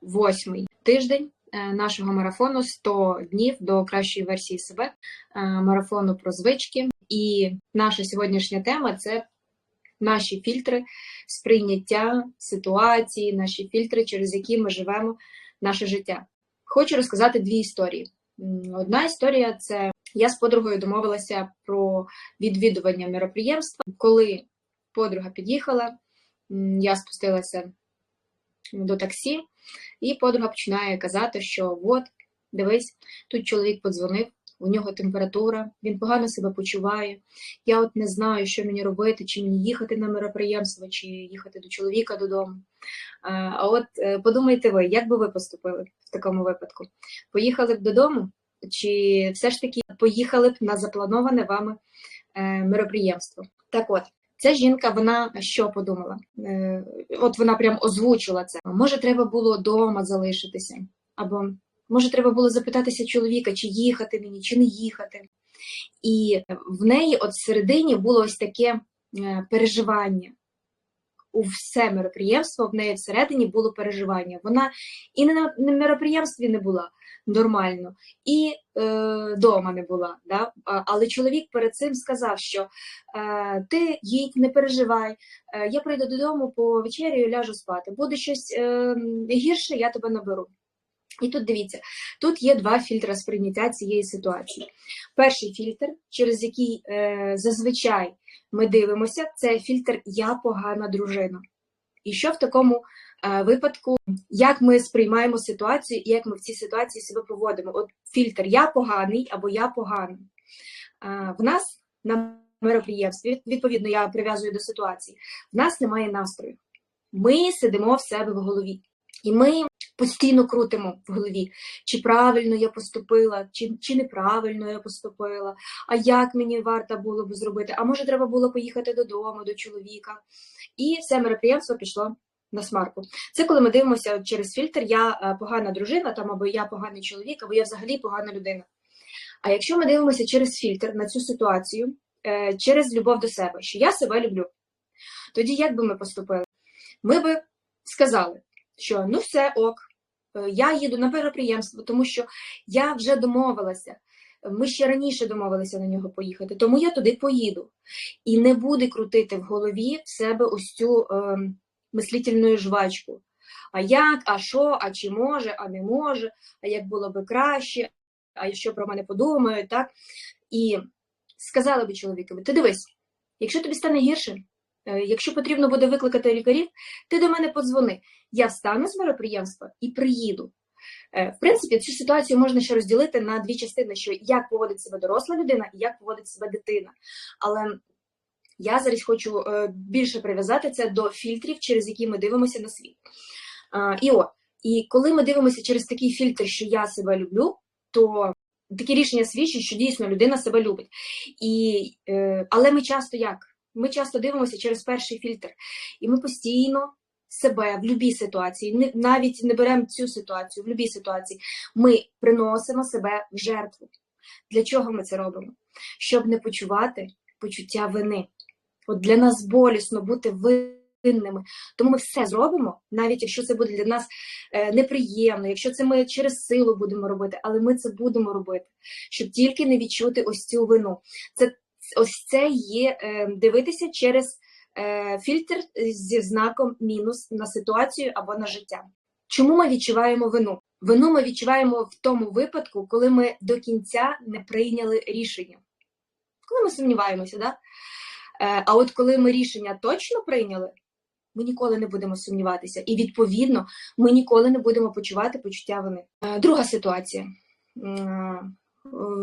восьмий тиждень е, нашого марафону 100 днів до кращої версії себе, е, марафону про звички. І наша сьогоднішня тема це наші фільтри сприйняття ситуації, наші фільтри, через які ми живемо наше життя. Хочу розказати дві історії. Одна історія це я з подругою домовилася про відвідування мероприємства. Коли подруга під'їхала, я спустилася до таксі, і подруга починає казати, що от, дивись, тут чоловік подзвонив, у нього температура, він погано себе почуває. Я от не знаю, що мені робити, чи мені їхати на мероприємство, чи їхати до чоловіка додому. А от е, подумайте ви, як би ви поступили в такому випадку? Поїхали б додому, чи все ж таки поїхали б на заплановане вами е, мероприємство? Так от. Ця жінка, вона що подумала? Е, от вона прям озвучила це. Може, треба було вдома залишитися, або може, треба було запитатися чоловіка, чи їхати мені, чи не їхати. І в неї, от всередині, було ось таке е, переживання. У все мероприємство в неї всередині було переживання. Вона і на мероприємстві не була нормально, і е, дома не була. Да? Але чоловік перед цим сказав, що е, ти їдь, не переживай, е, я прийду додому по вечері ляжу спати. Буде щось е, гірше, я тебе наберу. І тут дивіться, тут є два фільтри сприйняття цієї ситуації. Перший фільтр, через який е, зазвичай ми дивимося, це фільтр Я погана дружина. І що в такому е, випадку, як ми сприймаємо ситуацію і як ми в цій ситуації себе поводимо? От фільтр Я поганий або Я поганий. Е, в нас на мероприємстві, відповідно, я прив'язую до ситуації, в нас немає настрою. Ми сидимо в себе в голові. І ми постійно крутимо в голові, чи правильно я поступила, чи чи неправильно я поступила, а як мені варто було б зробити, а може, треба було поїхати додому, до чоловіка. І все мероприємство пішло на смарку. Це коли ми дивимося через фільтр Я е, погана дружина, там або я поганий чоловік, або я взагалі погана людина. А якщо ми дивимося через фільтр на цю ситуацію, е, через любов до себе, що я себе люблю, тоді як би ми поступили? Ми би сказали, що ну все ок, я їду на мероприємство, тому що я вже домовилася. Ми ще раніше домовилися на нього поїхати, тому я туди поїду. І не буде крутити в голові в себе ось цю е, мислительну жвачку. А як, а що, а чи може, а не може, а як було би краще, а що про мене подумають, так? І сказали би чоловікові: ти дивись, якщо тобі стане гірше, Е, якщо потрібно буде викликати лікарів, ти до мене подзвони. Я встану з мероприємства і приїду. Е, в принципі, цю ситуацію можна ще розділити на дві частини: що як поводить себе доросла людина і як поводить себе дитина. Але я зараз хочу е, більше прив'язати це до фільтрів, через які ми дивимося на світ. І о, і коли ми дивимося через такий фільтр, що я себе люблю, то такі рішення свідчать, що дійсно людина себе любить. І, Але ми часто як? Ми часто дивимося через перший фільтр, і ми постійно себе в будь-якій ситуації, навіть не беремо цю ситуацію, в будь-якій ситуації, ми приносимо себе в жертву. Для чого ми це робимо? Щоб не почувати почуття вини. От для нас болісно бути винними. Тому ми все зробимо, навіть якщо це буде для нас е, неприємно, якщо це ми через силу будемо робити, але ми це будемо робити, щоб тільки не відчути ось цю вину. Це ось це є е, дивитися через е, фільтр зі знаком мінус на ситуацію або на життя. Чому ми відчуваємо вину? Вину ми відчуваємо в тому випадку, коли ми до кінця не прийняли рішення. Коли ми сумніваємося, да? Е, а от коли ми рішення точно прийняли, ми ніколи не будемо сумніватися. І, відповідно, ми ніколи не будемо почувати почуття вини. Друга ситуація.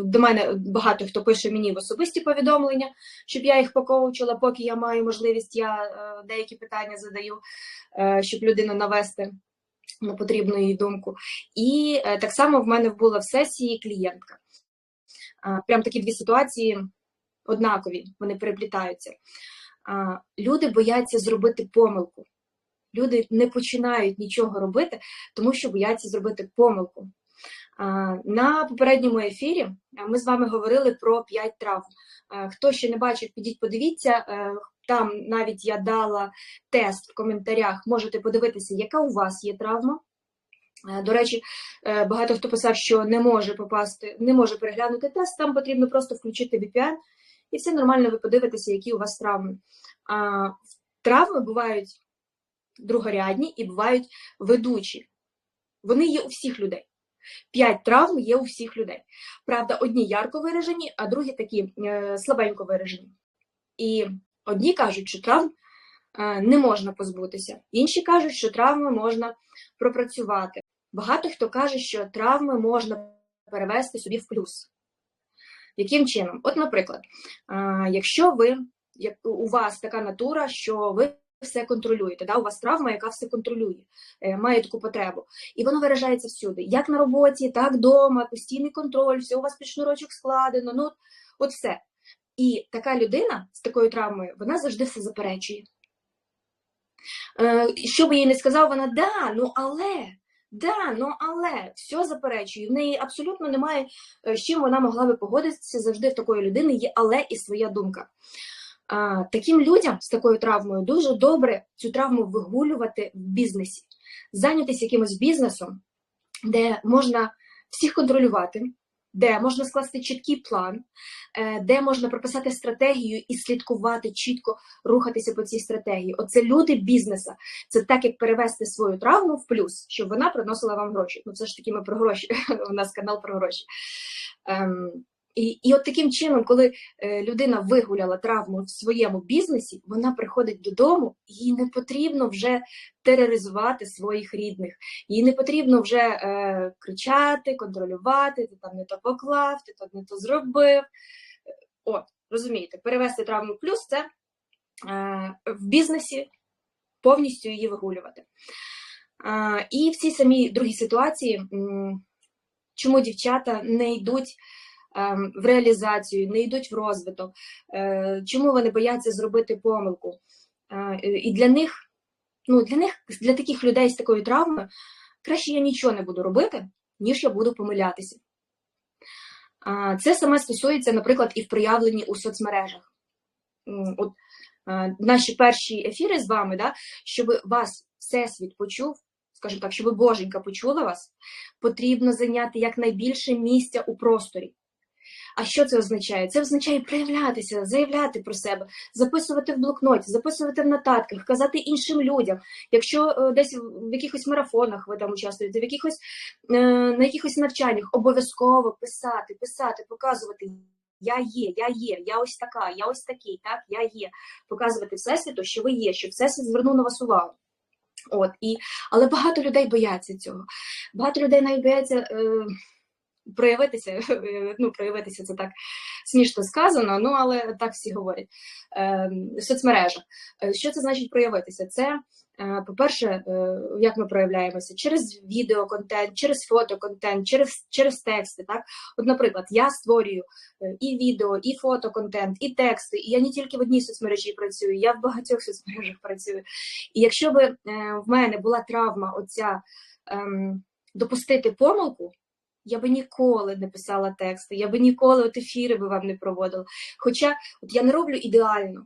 До мене багато хто пише мені в особисті повідомлення, щоб я їх покоучила, поки я маю можливість, я е, деякі питання задаю, е, щоб людину навести на потрібну її думку. І е, так само в мене була в сесії клієнтка. Прям такі дві ситуації однакові, вони переплітаються. Люди бояться зробити помилку. Люди не починають нічого робити, тому що бояться зробити помилку. На попередньому ефірі ми з вами говорили про 5 травм. Хто ще не бачив, підіть, подивіться. Е, там навіть я дала тест в коментарях. Можете подивитися, яка у вас є травма, Е, До речі, е, багато хто писав, що не може попасти, не може переглянути тест, там потрібно просто включити VPN, і все нормально, ви подивитеся, які у вас травми. Травми бувають другорядні і бувають ведучі. Вони є у всіх людей. П'ять травм є у всіх людей. Правда, одні ярко виражені, а другі такі е, слабенько виражені. І одні кажуть, що травм е, не можна позбутися, інші кажуть, що травми можна пропрацювати. Багато хто каже, що травми можна перевести собі в плюс. Яким чином? От, наприклад, е, якщо ви, як у вас така натура, що ви все контролюєте, да? у вас травма, яка все контролює, е, має таку потребу. І воно виражається всюди. Як на роботі, так вдома, постійний контроль, все у вас під шнурочок складено, ну от все. І така людина з такою травмою, вона завжди все заперечує. Е, Що би їй не сказав, вона да, ну але. Да, ну але все заперечує. В неї абсолютно немає з чим вона могла би погодитися. Завжди в такої людини є але і своя думка. Таким людям з такою травмою дуже добре цю травму вигулювати в бізнесі, зайнятися якимось бізнесом, де можна всіх контролювати, де можна скласти чіткий план, де можна прописати стратегію і слідкувати, чітко рухатися по цій стратегії. Оце люди бізнеса. Це так, як перевести свою травму в плюс, щоб вона приносила вам гроші. Ну, це ж таки ми про гроші. У нас канал про гроші. І і от таким чином, коли е, людина вигуляла травму в своєму бізнесі, вона приходить додому, їй не потрібно вже тероризувати своїх рідних, їй не потрібно вже е, кричати, контролювати, ти там не то поклав, ти там не то зробив. От, розумієте, перевести травму плюс це е, в бізнесі повністю її вигулювати. Е, і в цій самій другій ситуації, чому дівчата не йдуть. Ем, в реалізацію, не йдуть в розвиток, е, чому вони бояться зробити помилку. Е, і для них, ну для них, для таких людей з такою травмою, краще я нічого не буду робити, ніж я буду помилятися. Це саме стосується, наприклад, і в проявленні у соцмережах. От е, Наші перші ефіри з вами, да, щоб вас всесвіт почув, скажімо так, щоб Боженька почула вас, потрібно зайняти якнайбільше місця у просторі. А що це означає? Це означає проявлятися, заявляти про себе, записувати в блокноті, записувати в нотатках, казати іншим людям. Якщо е, десь в якихось марафонах ви там участвуєте, в якихось е, на якихось навчаннях обов'язково писати, писати, показувати. Я є, я є, я ось така, я ось такий, так, я є. Показувати всесвіту, що ви є, що всесвіт звернув на вас увагу. От, і, Але багато людей бояться цього. Багато людей навіть бояться. Е, проявитися, ну, проявитися це так смішно сказано, ну але так всі говорять. Е, в соцмережах. Е, що це значить проявитися? Це, е, по-перше, як ми проявляємося? Через відеоконтент, через фотоконтент, через через тексти. Так? От, Наприклад, я створюю і відео, і фотоконтент, і тексти, і я не тільки в одній соцмережі працюю, я в багатьох соцмережах працюю. І якщо би в мене була травма, оця ем, допустити помилку я би ніколи не писала тексти, я би ніколи от ефіри би вам не проводила. Хоча от я не роблю ідеально.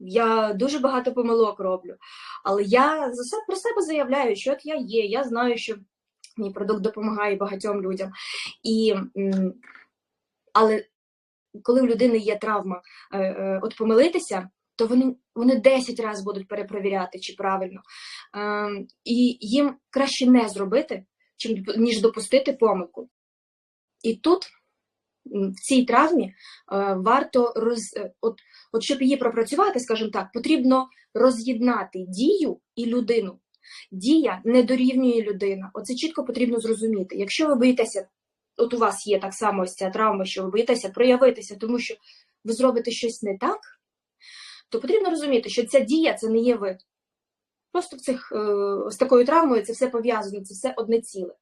Я дуже багато помилок роблю. Але я за себе про себе заявляю, що от я є, я знаю, що мій продукт допомагає багатьом людям. І, Але коли у людини є травма е, е, от помилитися, то вони вони 10 разів будуть перепровіряти, чи правильно. Ем, і їм краще не зробити, ніж допустити помилку. І тут, в цій травмі, е, варто роз, е, от, от щоб її пропрацювати, скажімо так, потрібно роз'єднати дію і людину. Дія не дорівнює людина. Оце чітко потрібно зрозуміти. Якщо ви боїтеся, от у вас є так само ось ця травма, що ви боїтеся проявитися, тому що ви зробите щось не так, то потрібно розуміти, що ця дія це не є ви. Просто в цих, е, з такою травмою це все пов'язано, це все одне ціле.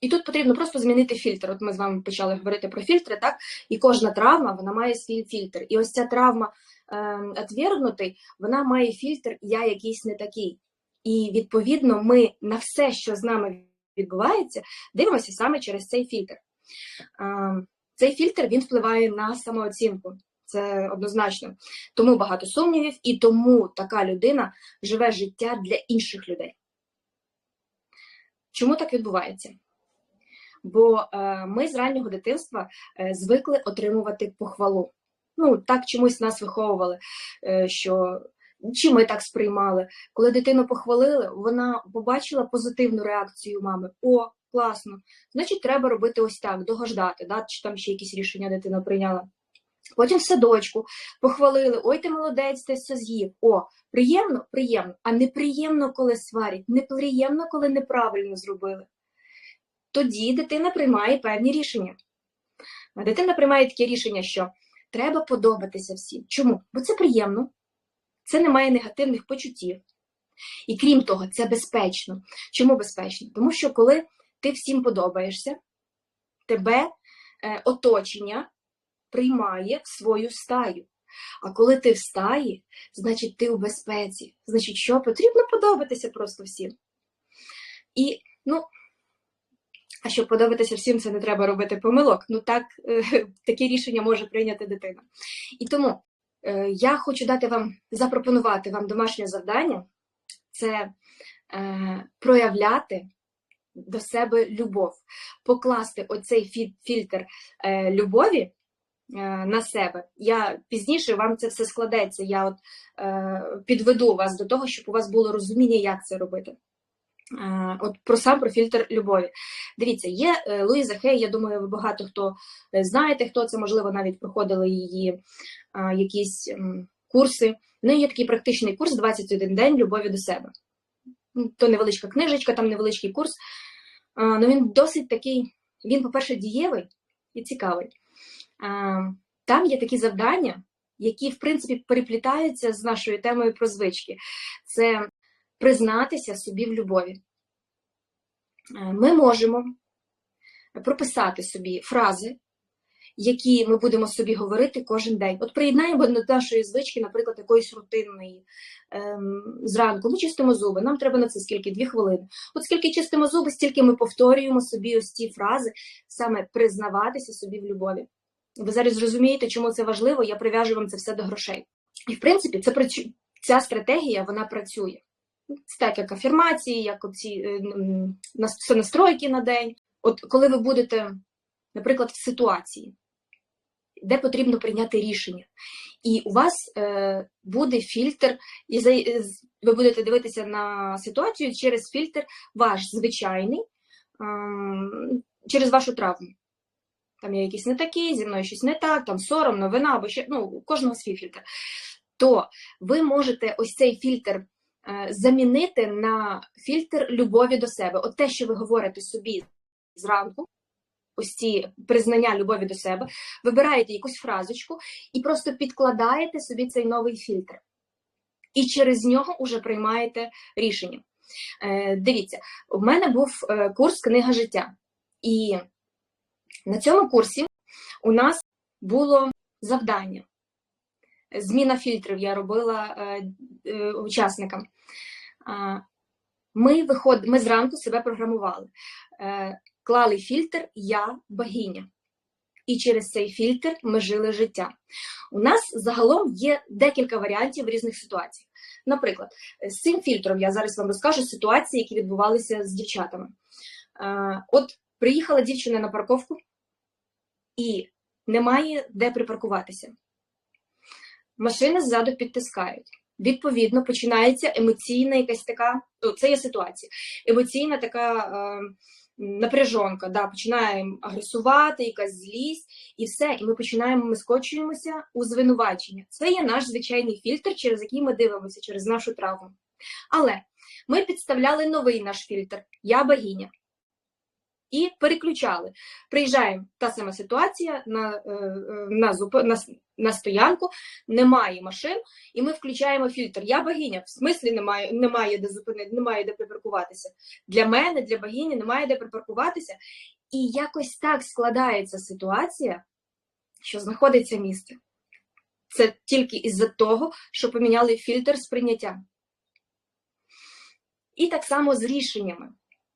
І тут потрібно просто змінити фільтр. От ми з вами почали говорити про фільтри, так? І кожна травма вона має свій фільтр. І ось ця травма е, вона має фільтр Я якийсь не такий. І відповідно ми на все, що з нами відбувається, дивимося саме через цей фільтр. Е, цей фільтр він впливає на самооцінку. Це однозначно. Тому багато сумнівів, і тому така людина живе життя для інших людей. Чому так відбувається? Бо е, ми з раннього дитинства е, звикли отримувати похвалу. Ну, так чомусь нас виховували, е, що чи ми так сприймали. Коли дитину похвалили, вона побачила позитивну реакцію мами. О, класно! Значить, треба робити ось так, догождати, да? чи там ще якісь рішення дитина прийняла. Потім в садочку похвалили, ой, ти молодець, ти все з'їв. О, приємно, приємно, а неприємно, коли сварять, неприємно, коли неправильно зробили. Тоді дитина приймає певні рішення. Дитина приймає таке рішення, що треба подобатися всім. Чому? Бо це приємно, це не має негативних почуттів. І крім того, це безпечно. Чому безпечно? Тому що коли ти всім подобаєшся, тебе е, оточення приймає в свою стаю. А коли ти в стаї, значить ти у безпеці. Значить, що потрібно подобатися просто всім. І, ну, а щоб подобатися всім, це не треба робити помилок. Ну так, е, таке рішення може прийняти дитина. І тому е, я хочу дати вам, запропонувати вам домашнє завдання це е, проявляти до себе любов, покласти оцей фільтр е, любові на себе. Я пізніше вам це все складеться. Я от е, підведу вас до того, щоб у вас було розуміння, як це робити. Е, от про сам про фільтр любові. Дивіться, є е, Луїза Хей, я думаю, ви багато хто е, знаєте, хто це, можливо, навіть проходили її якісь курси. Ну, є такий практичний курс 21 день любові до себе. Ну, то невеличка книжечка, там невеличкий курс. Ну він досить такий, він, по-перше, дієвий і цікавий. Там є такі завдання, які, в принципі, переплітаються з нашою темою про звички. Це признатися собі в любові. Ми можемо прописати собі фрази, які ми будемо собі говорити кожен день. От приєднаємо до нашої звички, наприклад, якоїсь рутинної ем, зранку. Ми чистимо зуби, нам треба на це скільки дві хвилини. От скільки чистимо зуби, стільки ми повторюємо собі ось ці фрази, саме признаватися собі в любові. Ви зараз зрозумієте, чому це важливо, я прив'яжу вам це все до грошей. І, в принципі, це ця стратегія вона працює. Це так, як афірмації, як оці е, настройки на день. От коли ви будете, наприклад, в ситуації, де потрібно прийняти рішення. І у вас е, буде фільтр, і за, ви будете дивитися на ситуацію через фільтр ваш звичайний, е, через вашу травму. Там є якісь не такі, зі мною щось не так, там сором, новина, або ще ну, у кожного свій фільтр. То ви можете ось цей фільтр е, замінити на фільтр любові до себе. От те, що ви говорите собі зранку, ось ці признання любові до себе, вибираєте якусь фразочку і просто підкладаєте собі цей новий фільтр. І через нього вже приймаєте рішення. Е, Дивіться, у мене був е, курс Книга життя. І на цьому курсі у нас було завдання. Зміна фільтрів я робила е, е, учасникам. Ми виход... ми зранку себе програмували. Е, клали фільтр Я богиня. І через цей фільтр ми жили життя. У нас загалом є декілька варіантів в різних ситуаціях. Наприклад, з цим фільтром я зараз вам розкажу ситуації, які відбувалися з дівчатами. От приїхала дівчина на парковку і немає де припаркуватися. Машини ззаду підтискають. Відповідно, починається емоційна якась така, ну, це є ситуація, емоційна така. Е, напряжонка, да, починаємо агресувати, якась злість, і все, і ми починаємо, ми скочуємося у звинувачення. Це є наш звичайний фільтр, через який ми дивимося, через нашу травму. Але ми підставляли новий наш фільтр Я богиня і переключали. Приїжджаємо та сама ситуація на е, е, на, на, на стоянку, немає машин, і ми включаємо фільтр. Я богиня, в смислі немає немає де зупинити, немає де припаркуватися. Для мене, для богині, немає де припаркуватися. І якось так складається ситуація, що знаходиться місце. Це тільки із-за того, що поміняли фільтр сприйняття. І так само з рішеннями.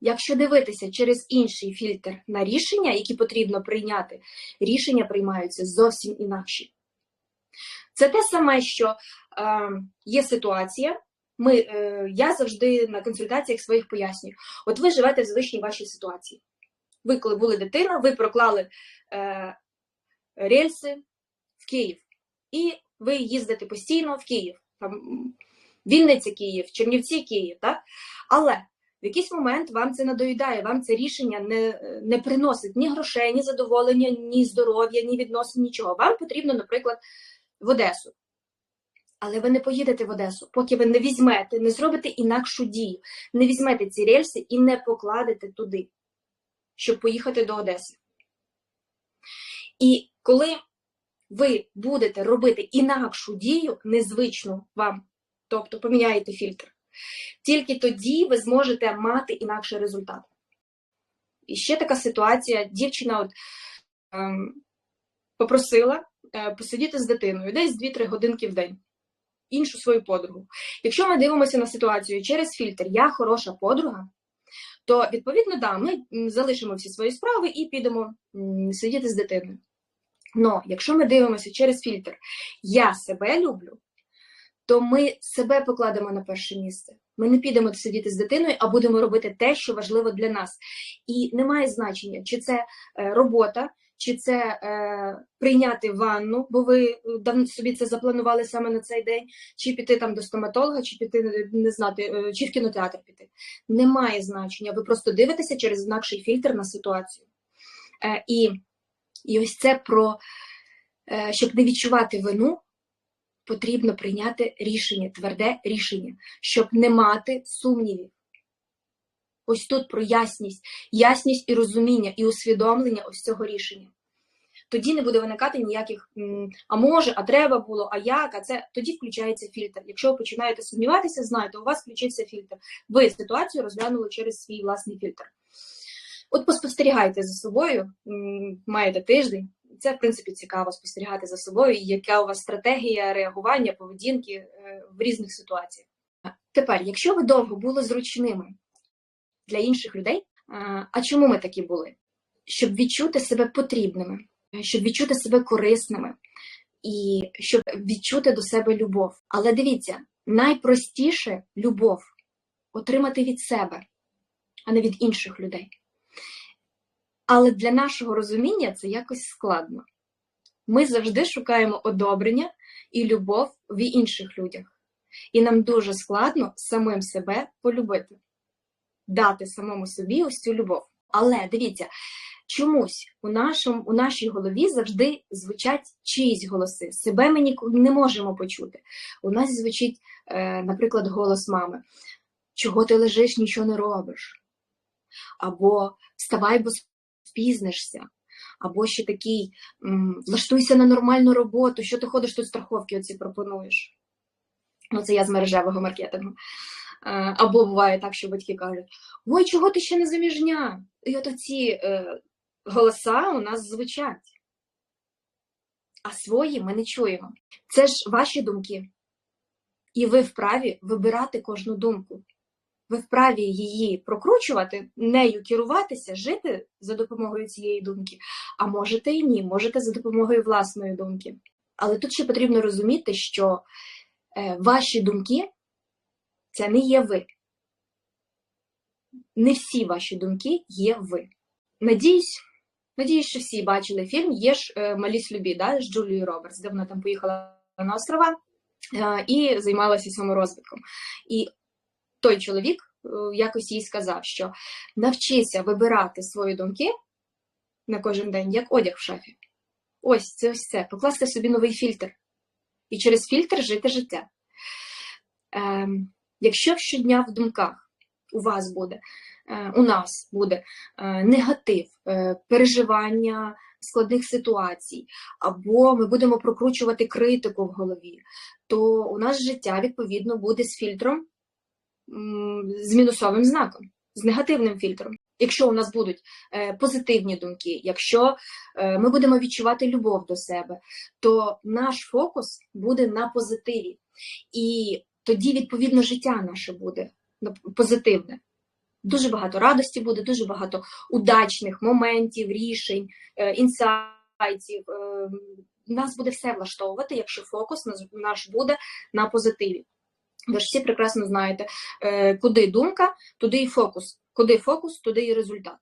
Якщо дивитися через інший фільтр на рішення, які потрібно прийняти, рішення приймаються зовсім інакші. Це те саме, що е, є ситуація, Ми, е, я завжди на консультаціях своїх пояснюю. От ви живете в звичній вашій ситуації. Ви, коли були дитина, ви проклали е, рельси в Київ, і ви їздите постійно в Київ. Там, Вінниця Київ, Чернівці Київ, так? Але в якийсь момент вам це надоїдає, вам це рішення не, не приносить ні грошей, ні задоволення, ні здоров'я, ні відносин, нічого. Вам потрібно, наприклад, в Одесу. Але ви не поїдете в Одесу, поки ви не візьмете, не зробите інакшу дію, не візьмете ці рельси і не покладете туди, щоб поїхати до Одеси. І коли ви будете робити інакшу дію, незвичну вам, тобто поміняєте фільтр, тільки тоді ви зможете мати інакший результат. І ще така ситуація: дівчина от, ем, попросила е, посидіти з дитиною десь 2-3 годинки в день, іншу свою подругу. Якщо ми дивимося на ситуацію через фільтр Я хороша подруга, то відповідно, да, ми залишимо всі свої справи і підемо сидіти з дитиною. Но якщо ми дивимося через фільтр Я себе люблю, то ми себе покладемо на перше місце. Ми не підемо сидіти з дитиною, а будемо робити те, що важливо для нас. І немає значення, чи це е, робота, чи це е, прийняти ванну, бо ви давно собі це запланували саме на цей день, чи піти там до стоматолога, чи піти е, не знати, е, чи в кінотеатр піти. Немає значення. Ви просто дивитеся через інакший фільтр на ситуацію. Е, і, і ось це про е, щоб не відчувати вину, потрібно прийняти рішення, тверде рішення, щоб не мати сумнівів. Ось тут про ясність, ясність і розуміння, і усвідомлення ось цього рішення. Тоді не буде виникати ніяких а може, а треба було, а як, а це тоді включається фільтр. Якщо ви починаєте сумніватися, знайте, у вас включиться фільтр. Ви ситуацію розглянули через свій власний фільтр. От поспостерігайте за собою, маєте тиждень. Це, в принципі, цікаво спостерігати за собою, яка у вас стратегія реагування, поведінки е, в різних ситуаціях. Тепер, якщо ви довго були зручними для інших людей, а чому ми такі були? Щоб відчути себе потрібними, щоб відчути себе корисними і щоб відчути до себе любов. Але дивіться, найпростіше любов отримати від себе, а не від інших людей. Але для нашого розуміння це якось складно. Ми завжди шукаємо одобрення і любов в інших людях. І нам дуже складно самим себе полюбити, дати самому собі ось цю любов. Але дивіться, чомусь у, нашому, у нашій голові завжди звучать чиїсь голоси. Себе ми ні- не можемо почути. У нас звучить, е, наприклад, голос мами: Чого ти лежиш, нічого не робиш? Або вставай, бо спізнишся. Або ще такий влаштуйся на нормальну роботу, що ти ходиш тут страховки оці пропонуєш. Ну, це я з мережевого маркетингу. Е, Або буває так, що батьки кажуть: Ой, чого ти ще не заміжня? І от оці е, голоса у нас звучать. А свої ми не чуємо. Це ж ваші думки. І ви вправі вибирати кожну думку. Ви вправі її прокручувати, нею керуватися, жити за допомогою цієї думки, а можете і ні, можете за допомогою власної думки. Але тут ще потрібно розуміти, що е, ваші думки це не є ви. Не всі ваші думки є ви. Надіюсь, надіюсь, що всі бачили фільм Є ж е, Маліс Любі да, з Джулією Робертс, де вона там поїхала на острова е, і займалася саморозвитком. І той чоловік е, якось їй сказав, що навчися вибирати свої думки на кожен день, як одяг в шафі. Ось це ось це. Покласти собі новий фільтр. І через фільтр жити життя. Ем, якщо щодня в думках у вас буде, е, у нас буде е, негатив, е, переживання складних ситуацій, або ми будемо прокручувати критику в голові, то у нас життя відповідно буде з фільтром з мінусовим знаком, з негативним фільтром. Якщо у нас будуть е, позитивні думки, якщо е, ми будемо відчувати любов до себе, то наш фокус буде на позитиві. І тоді, відповідно, життя наше буде позитивне. Дуже багато радості буде, дуже багато удачних моментів, рішень, е, інсайтів. Нас буде все влаштовувати, якщо фокус наш буде на позитиві. Ви ж всі прекрасно знаєте, е, куди думка, туди і фокус. Куди фокус, туди і результат.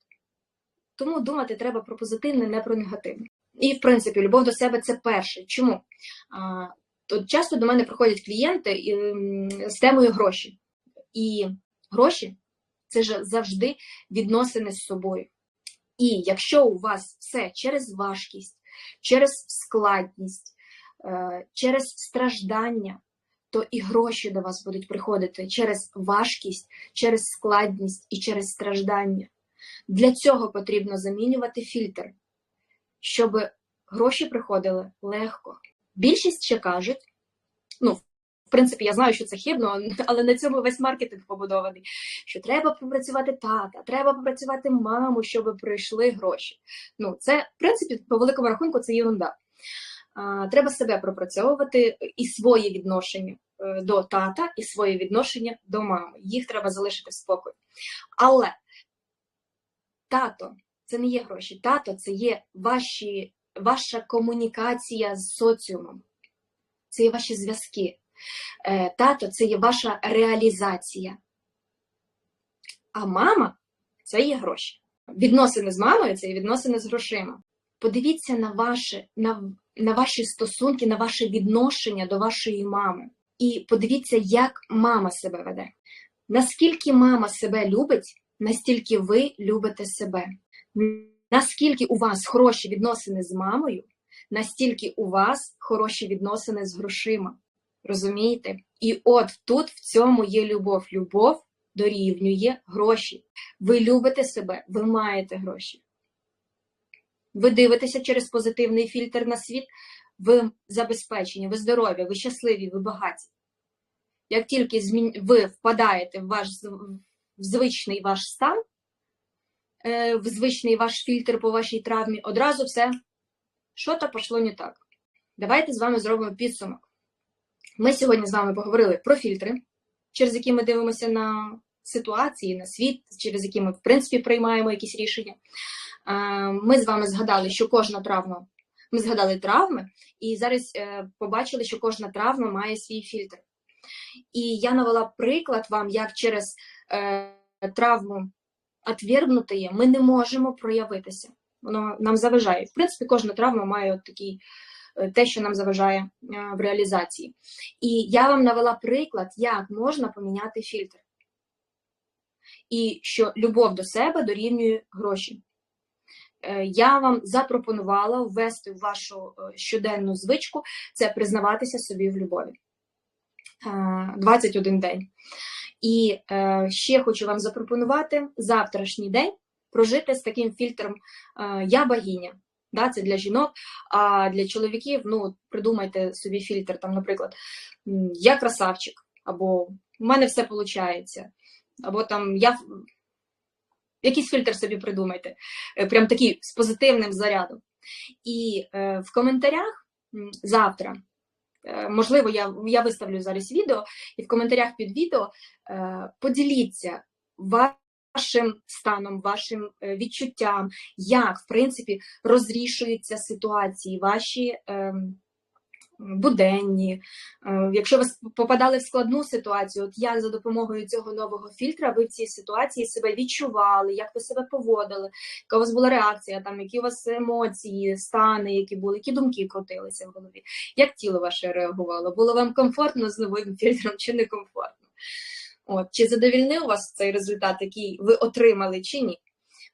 Тому думати треба про позитивне, не про негативне. І, в принципі, любов до себе це перше. Чому? То часто до мене приходять клієнти з темою гроші. І гроші це ж завжди відносини з собою. І якщо у вас все через важкість, через складність, е, через страждання, то і гроші до вас будуть приходити через важкість, через складність і через страждання. Для цього потрібно замінювати фільтр, щоб гроші приходили легко. Більшість ще кажуть, ну, в принципі, я знаю, що це хибно, але на цьому весь маркетинг побудований. Що треба попрацювати тата, треба попрацювати маму, щоб прийшли гроші. Ну, це, в принципі, по великому рахунку, це ерунда. Треба себе пропрацьовувати і своє відношення е, до тата, і своє відношення до мами. Їх треба залишити в спокій. Але тато це не є гроші. Тато це є ваші, ваша комунікація з соціумом, це є ваші зв'язки. Е, тато це є ваша реалізація. А мама це є гроші. Відносини з мамою це є відносини з грошима. Подивіться на ваші, на, на ваші стосунки, на ваше відношення до вашої мами. І подивіться, як мама себе веде. Наскільки мама себе любить, настільки ви любите себе. Наскільки у вас хороші відносини з мамою, настільки у вас хороші відносини з грошима. Розумієте? І от тут в цьому є любов. Любов дорівнює гроші. Ви любите себе, ви маєте гроші. Ви дивитеся через позитивний фільтр на світ, ви забезпечені, ви здорові, ви щасливі, ви багаті. Як тільки ви впадаєте в ваш в звичний ваш стан, е, в звичний ваш фільтр по вашій травмі, одразу все, що то пішло не так. Давайте з вами зробимо підсумок. Ми сьогодні з вами поговорили про фільтри, через які ми дивимося на ситуації, на світ, через які ми, в принципі, приймаємо якісь рішення. Ми з вами згадали, що кожна травма, ми згадали травми, і зараз е, побачили, що кожна травма має свій фільтр. І я навела приклад вам, як через е, травму отвергнутої ми не можемо проявитися. Воно нам заважає. В принципі, кожна травма має от такий Е, те, що нам заважає в реалізації. І я вам навела приклад, як можна поміняти фільтр. І що любов до себе дорівнює гроші. Е, я вам запропонувала ввести в вашу щоденну звичку це признаватися собі в любові 21 день. І ще хочу вам запропонувати завтрашній день прожити з таким фільтром Я богиня. Да, Це для жінок, а для чоловіків ну, придумайте собі фільтр, там, наприклад, я красавчик, або в мене все виходить, або там я якийсь фільтр собі придумайте, е, прям такий з позитивним зарядом. І е, в коментарях завтра, е, можливо, я я виставлю зараз відео, і в коментарях під відео поділіться вашим станом, вашим відчуттям, як в принципі розрішуються ситуації, ваші е, буденні. Е, якщо ви попадали в складну ситуацію, от як за допомогою цього нового фільтра ви в цій ситуації себе відчували, як ви себе поводили, яка у вас була реакція, там які у вас емоції, стани, які були, які думки крутилися в голові, як тіло ваше реагувало? Було вам комфортно з новим фільтром чи не комфортно? От, Чи задовільнив вас цей результат, який ви отримали, чи ні?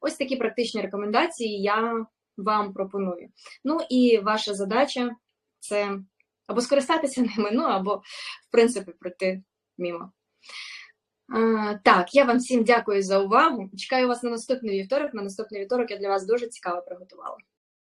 Ось такі практичні рекомендації я вам пропоную. Ну і ваша задача це або скористатися ними, ну або, в принципі, пройти мімо. А, так, я вам всім дякую за увагу. Чекаю вас на наступний вівторок. На наступний вівторок я для вас дуже цікаво приготувала.